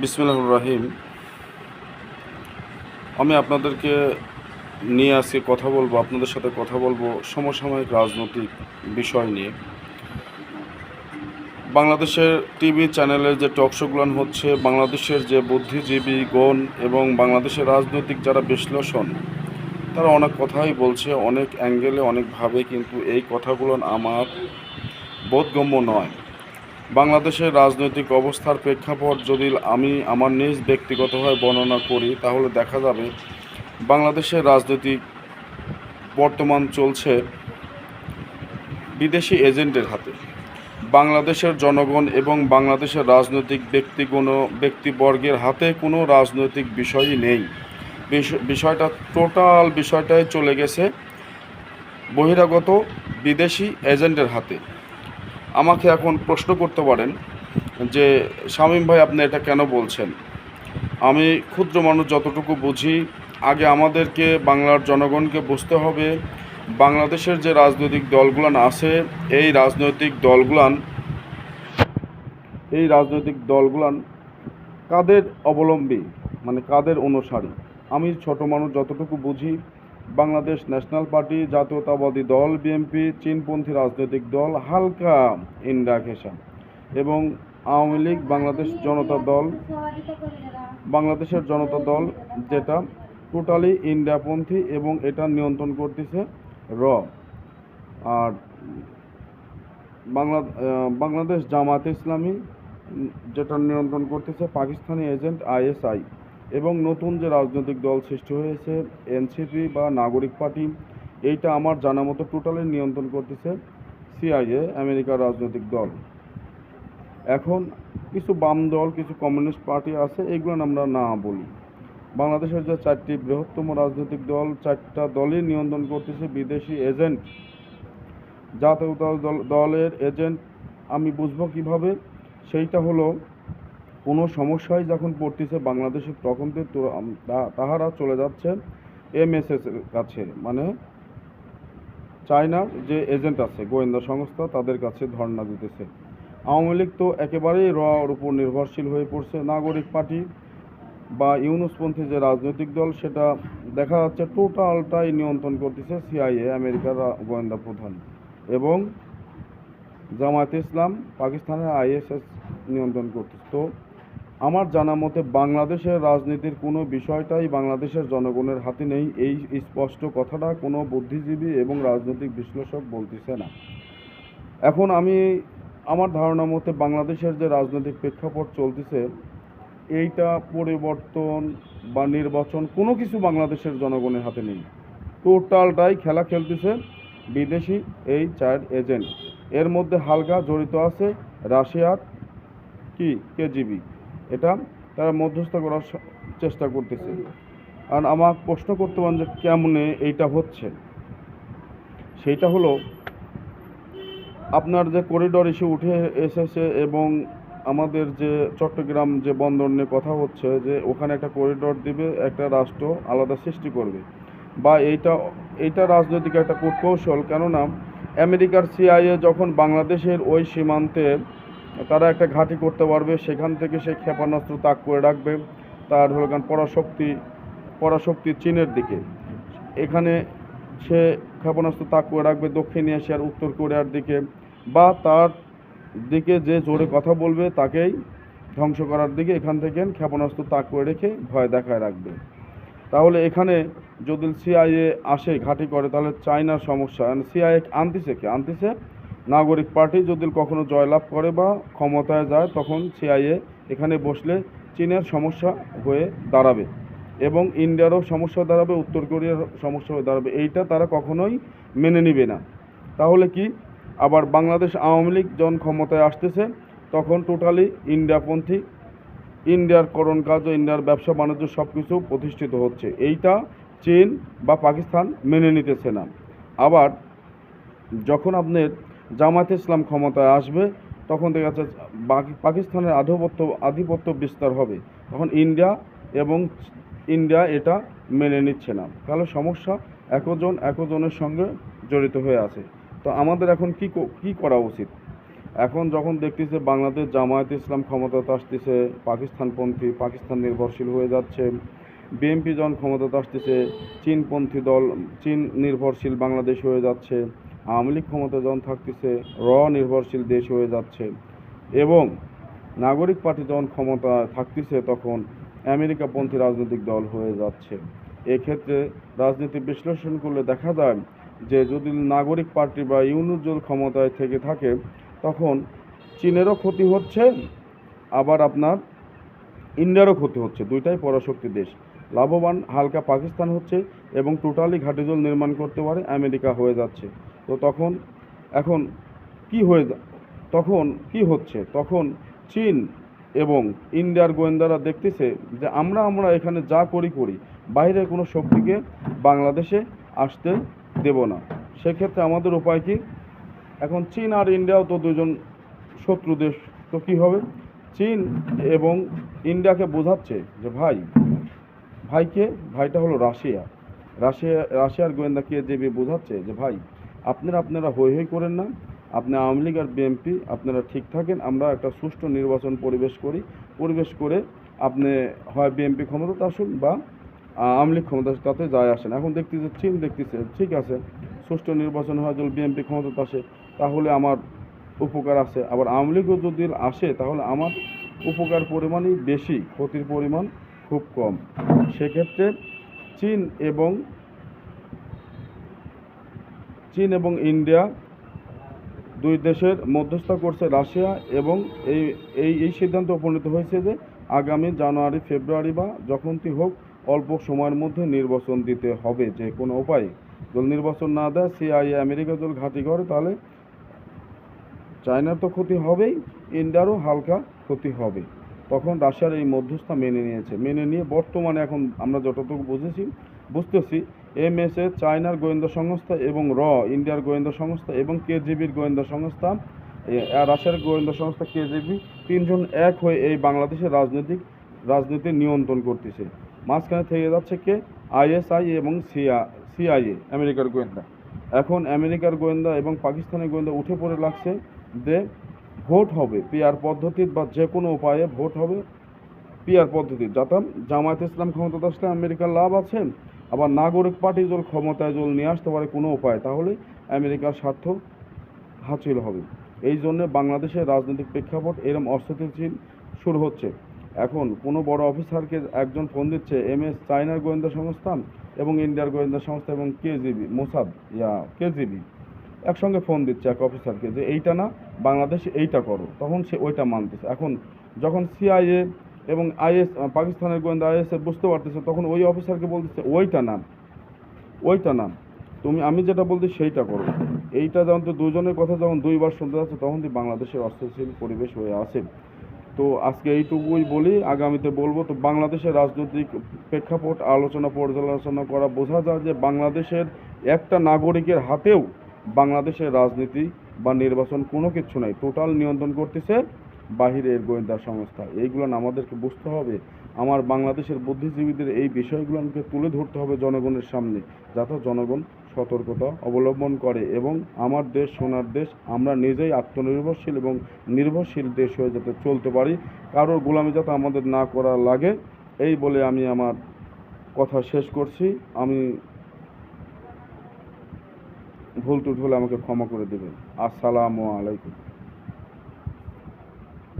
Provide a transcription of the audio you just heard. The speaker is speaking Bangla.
বিসমুল্লাহ রাহিম। আমি আপনাদেরকে নিয়ে আজকে কথা বলব, আপনাদের সাথে কথা বলব সমসাময়িক রাজনৈতিক বিষয় নিয়ে। বাংলাদেশের টিভি চ্যানেলের যে টক শোগুলো হচ্ছে, বাংলাদেশের যে বুদ্ধিজীবী গণ এবং বাংলাদেশের রাজনৈতিক যারা বিশ্লেষণ, তারা অনেক কথাই বলছে, অনেক অ্যাঙ্গেলে, অনেকভাবে, কিন্তু এই কথাগুলো আমার বোধগম্য নয়। বাংলাদেশের রাজনৈতিক অবস্থার প্রেক্ষাপট যদি আমি আমার নিজ ব্যক্তিগতভাবে বর্ণনা করি, তাহলে দেখা যাবে বাংলাদেশের রাজনৈতিক বর্তমান চলছে বিদেশি এজেন্টের হাতে। বাংলাদেশের জনগণ এবং বাংলাদেশের রাজনৈতিক ব্যক্তিগণ, ব্যক্তিবর্গের হাতে কোনো রাজনৈতিক বিষয়ই নেই। বিষ- বিষয়টা টোটাল বিষয়টাই চলে গেছে বহিরাগত বিদেশি এজেন্টের হাতে। আমাকে এখন প্রশ্ন করতে পারেন যে, শামীম ভাই, আপনি এটা কেন বলছেন? আমি ক্ষুদ্র মানুষ যতটুকু বুঝি, আগে আমাদেরকে, বাংলার জনগণকে বুঝতে হবে, বাংলাদেশের যে রাজনৈতিক দলগুলান আছে, এই রাজনৈতিক দলগুলান, এই রাজনৈতিক দলগুলান কাদের অবলম্বী? মানে কাদের অনুসারী? আমি ছোট মানুষ যতটুকু বুঝি বাংলাদেশ ন্যাশনাল পার্টি জাতীয়তাবাদী দল, বিএনপি, চীনপন্থী রাজনৈতিক দল, হালকা ইন্ডা ঘেঁষা এবং আওয়ামী লীগ, বাংলাদেশ জনতা দল। বাংলাদেশের জনতা দল যেটা টোটালি ইন্ডিয়াপন্থী এবং এটা নিয়ন্ত্রণ করতেছে র। আর বাংলা বাংলাদেশ জামাত ইসলামী যেটা নিয়ন্ত্রণ করতেছে পাকিস্তানি এজেন্ট আইএসআই। এবং নতুন যে রাজনৈতিক দল সৃষ্টি হয়েছে, এনসিপি বা নাগরিক পার্টি, এইটা আমার জানা মতো টোটালি নিয়ন্ত্রণ করতেছে সিআইএ আমেরিকার রাজনৈতিক দল। এখন কিছু বাম দল, কিছু কমিউনিস্ট পার্টি আছে, এগুলো আমরা না বলি। বাংলাদেশের যে চারটি বৃহত্তম রাজনৈতিক দল, চারটা দলই নিয়ন্ত্রণ করতেছে বিদেশি এজেন্ট। জাতীয় দল দল- দলের এজেন্ট আমি বুঝব কীভাবে? সেইটা হলো কোনো সমস্যায় যখন পড়তেছে বাংলাদেশে, তখন তো তাহারা চলে যাচ্ছে এমএসএস এর কাছে। মানে চায়নার যে এজেন্ট আছে, গোয়েন্দা সংস্থা, তাদের কাছে ধর্ণা দিতেছে। আওয়ামী লীগ তো একেবারেই রর উপর নির্ভরশীল হয়ে পড়ছে। নাগরিক পার্টি বা ইউনুসপন্থী যে রাজনৈতিক দল, সেটা দেখা যাচ্ছে টোটালটাই নিয়ন্ত্রণ করতেছে সিআইএ আমেরিকার গোয়েন্দা প্রধান। এবং জামায়াতে ইসলাম পাকিস্তানের আইএসএস নিয়ন্ত্রণ করতেছে। তো আমার জানা মতে, বাংলাদেশের রাজনীতির কোনো বিষয়টাই বাংলাদেশের জনগণের হাতে নেই। এই স্পষ্ট কথাটা কোনো বুদ্ধিজীবী এবং রাজনৈতিক বিশ্লেষক বলতেছে না। এখন আমি আমার ধারণা মতে, বাংলাদেশের যে রাজনৈতিক প্রেক্ষাপট চলতেছে, এইটা পরিবর্তন বা নির্বাচন কোনো কিছু বাংলাদেশের জনগণের হাতে নেই। টোটালটাই খেলা খেলতেছে বিদেশি এই চার এজেন্ট। এর মধ্যে হালকা জড়িত আছে রাশিয়ার কি, কেজিবি। এটা তারা মধ্যস্থ করার চেষ্টা করতেছে। আর আমার প্রশ্ন করতে পারেন যে কেমনে এইটা হচ্ছে? সেইটা হলো, আপনার যে করিডর ইস্যু উঠে এসেছে এবং আমাদের যে চট্টগ্রাম যে বন্দর নিয়ে কথা হচ্ছে যে ওখানে একটা করিডর দিবে, একটা রাষ্ট্র আলাদা সৃষ্টি করবে। বা এইটা এইটা রাজনৈতিক একটা কূটকৌশল। কেননা আমেরিকার সিআইএ যখন বাংলাদেশের ওই সীমান্তে তারা একটা ঘাঁটি করতে পারবে, সেখান থেকে সে ক্ষেপণাস্ত্র তাক করে রাখবে, তার হলো কারণ পরাশক্তি পরাশক্তি চীনের দিকে। এখানে সে ক্ষেপণাস্ত্র তাক করে রাখবে, দক্ষিণ এশিয়ার উত্তর কোরিয়ার দিকে, বা তার দিকে যে জোরে কথা বলবে তাকেই ধ্বংস করার দিকে এখান থেকে ক্ষেপণাস্ত্র তাক করে রেখে ভয় দেখায় রাখবে। তাহলে এখানে যদি সিআইএ আসে, ঘাঁটি করে, তাহলে চায়নার সমস্যা। সিআইএ আনতেছে কে? আনতেছে নাগরিক পার্টি যদি কখনো জয়লাভ করে বা ক্ষমতায় যায়, তখন সিআইএ এখানে বসলে চীনের সমস্যা হয়ে দাঁড়াবে এবং ইন্ডিয়ারও সমস্যা দাঁড়াবে, উত্তর কোরিয়ার সমস্যা হয়ে দাঁড়াবে। এইটা তারা কখনোই মেনে নিবে না। তাহলে কি? আবার বাংলাদেশ আওয়ামী লীগ যখন ক্ষমতায় আসতেছে, তখন টোটালি ইন্ডিয়াপন্থী, ইন্ডিয়ার করণ কাজ ও ইন্ডিয়ার ব্যবসা বাণিজ্য সব কিছু প্রতিষ্ঠিত হচ্ছে। এইটা চীন বা পাকিস্তান মেনে নিতেছে না। আবার যখন আপনার জামাত ইসলাম ক্ষমতায় আসবে, তখন দেখা যাচ্ছে বাকি- পাকিস্তানের আধিপত্য আধিপত্য বিস্তার হবে। তখন ইন্ডিয়া এবং ইন্ডিয়া এটা মেনে নিচ্ছে না। তাহলে সমস্যা একজন একজনের সঙ্গে জড়িত হয়ে আছে। তো আমাদের এখন কি কো- করা উচিত? এখন যখন দেখতেছে বাংলাদেশ জামায়াত ইসলাম ক্ষমতাতে আসতেছে, পাকিস্তানপন্থী পাকিস্তান নির্ভরশীল হয়ে যাচ্ছে, বিএনপি যখন ক্ষমতাতে আসতেছে, চীনপন্থী দল চীন নির্ভরশীল বাংলাদেশ হয়ে যাচ্ছে আওয়ামী লীগ ক্ষমতা যখন থাকতেছে র নির্ভরশীল দেশ হয়ে যাচ্ছে এবং নাগরিক পার্টি যখন ক্ষমতা থাকতেছে তখন আমেরিকাপন্থী রাজনৈতিক দল হয়ে যাচ্ছে। এক্ষেত্রে রাজনীতি বিশ্লেষণ করলে দেখা যায় যে যদি নাগরিক পার্টি বা ইউনুজল ক্ষমতায় থেকে থাকে, তখন চীনেরও ক্ষতি হচ্ছে, আবার আপনার ইন্ডিয়ারও ক্ষতি হচ্ছে। দুইটাই পরাশক্তি দেশ। লাভবান হালকা পাকিস্তান হচ্ছে এবং টোটালি ঘাটিজল নির্মাণ করতে পারে আমেরিকা হয়ে যাচ্ছে। তো তখন, এখন কি হয়ে যা- তখন কি হচ্ছে? তখন চীন এবং ইন্ডিয়ার গোয়েন্দারা দেখতেছে যে আমরা আমরা এখানে যা করি করি। বাইরের কোনো শক্তিকে বাংলাদেশে আসতে দেব না। সেক্ষেত্রে আমাদের উপায় কি? এখন চীন আর ইন্ডিয়াও তো দুজন শত্রু দেশ, তো কী হবে? চীন এবং ইন্ডিয়াকে বোঝাচ্ছে যে ভাই, ভাইকে, ভাইটা হলো রাশিয়া। রাশিয়া, রাশিয়ার গোয়েন্দা কেজিবি বোঝাচ্ছে যে ভাই আপনারা আপনারা হই হই করেন না। আপনি আওয়ামী লীগ আর বিএনপি, আপনারা ঠিক থাকেন, আমরা একটা সুষ্ঠু নির্বাচন পরিবেশ করি। পরিবেশ করে আপনি হয় বিএনপি ক্ষমতাতে আসুন বা আওয়ামী লীগ ক্ষমতা তাতে যায় আসেন। এখন দেখতেছে চীন দেখতেছে, ঠিক আছে, সুষ্ঠু নির্বাচন হয় যদি বিএনপি ক্ষমতাতে আসে, তাহলে আমার উপকার আছে। আবার আওয়ামী লীগও যদি আসে, তাহলে আমার উপকার পরিমাণই বেশি, ক্ষতির পরিমাণ খুব কম। সেক্ষেত্রে চীন এবং চীন এবং ইন্ডিয়া দুই দেশের মধ্যস্থতা করছে রাশিয়া এবং এই এই এই সিদ্ধান্ত উপনীত হয়েছে যে আগামী জানুয়ারি, ফেব্রুয়ারি বা যখনই হোক, অল্প সময়ের মধ্যে নির্বাচন দিতে হবে। যে কোনো উপায়ে যদি নির্বাচন না দেয়, সিআইএ আমেরিকা যদি ঘাঁটি করে, তাহলে চায়নার তো ক্ষতি হবেই, ইন্ডিয়ারও হালকা ক্ষতি হবে। তখন রাশিয়ার এই মধ্যস্থতা মেনে নিয়েছে। মেনে নিয়ে বর্তমানে এখন আমরা যতটুকু বুঝেছি বুঝতেছি, এমএসএ চায়নার গোয়েন্দা সংস্থা এবং র, ইন্ডিয়ার গোয়েন্দা সংস্থা এবং কেজিবির গোয়েন্দা সংস্থা রাশিয়ার গোয়েন্দা সংস্থা কেজিবি তিনজন এক হয়ে এই বাংলাদেশের রাজনৈতিক, রাজনীতি নিয়ন্ত্রণ করতেছে। মাঝখানে থেকে যাচ্ছে কে? আইএসআই এবং সিআ সিআইএ, আমেরিকার গোয়েন্দা। এখন আমেরিকার গোয়েন্দা এবং পাকিস্তানের গোয়েন্দা উঠে পড়ে লাগছে যে ভোট হবে পিয়ার পদ্ধতির বা যে কোনো উপায়ে ভোট হবে পিয়ার পদ্ধতি যাতে জামায়াত ইসলাম ক্ষমতা আসলে আমেরিকার লাভ আছে। আবার নাগরিক পার্টি যদি ক্ষমতায় যদি নিয়ে আসতে পারে কোনো উপায় তাহলে আমেরিকার স্বার্থ হাসিল হবে। এই জন্য বাংলাদেশের রাজনৈতিক প্রেক্ষাপট এরম অস্থিতিশীল শুরু হচ্ছে। এখন কোনো বড় অফিসারকে একজন ফোন দিচ্ছে এম এস চায়নার গোয়েন্দা সংস্থা এবং ইন্ডিয়ার গোয়েন্দা সংস্থা এবং কেজিবি, মোসাদ, ইয়া, কেজিবি একসঙ্গে ফোন দিচ্ছে এক অফিসারকে যে এইটা না, বাংলাদেশে এইটা করো। তখন সে ওইটা মানতেছে। এখন যখন সিআইএ এবং আইএস পাকিস্তানের গোয়েন্দা আইএস বুঝতে পারতেছে, তখন ওই অফিসারকে বলতেছে, ওইটা না ওইটা না তুমি, আমি যেটা বলছি সেইটা করো। এইটা যখন তো দুজনের কথা যখন দুইবার শুনতে যাচ্ছে, তখন তো বাংলাদেশের অস্থিতিশীল পরিবেশ হয়ে আছে। তো আজকে এইটুকুই বলি, আগামীতে বলব, তো বাংলাদেশের রাজনৈতিক প্রেক্ষাপট, আলোচনা, পর্যালোচনা করা, বোঝা যায় যে বাংলাদেশের একটা নাগরিকের হাতেও বাংলাদেশের রাজনীতি বা নির্বাচন কোনো কিছু নাই। টোটাল নিয়ন্ত্রণ করতেছে বাহিরের গোয়েন্দা সংস্থা। এইগুলো আমাদেরকে বুঝতে হবে। আমার বাংলাদেশের বুদ্ধিজীবীদের এই বিষয়গুলোকে তুলে ধরতে হবে জনগণের সামনে, যাতে জনগণ সতর্কতা অবলম্বন করে এবং আমার দেশ সোনার দেশ, আমরা নিজেই আত্মনির্ভরশীল এবং নির্ভরশীল দেশ হয়ে যাতে চলতে পারি। কারোর গোলামি যাতে আমাদের না করা লাগে, এই বলে আমি আমার কথা শেষ করছি। আমি ভুল টুট হলে আমাকে ক্ষমা করে দেবেন। আসসালামু আলাইকুম।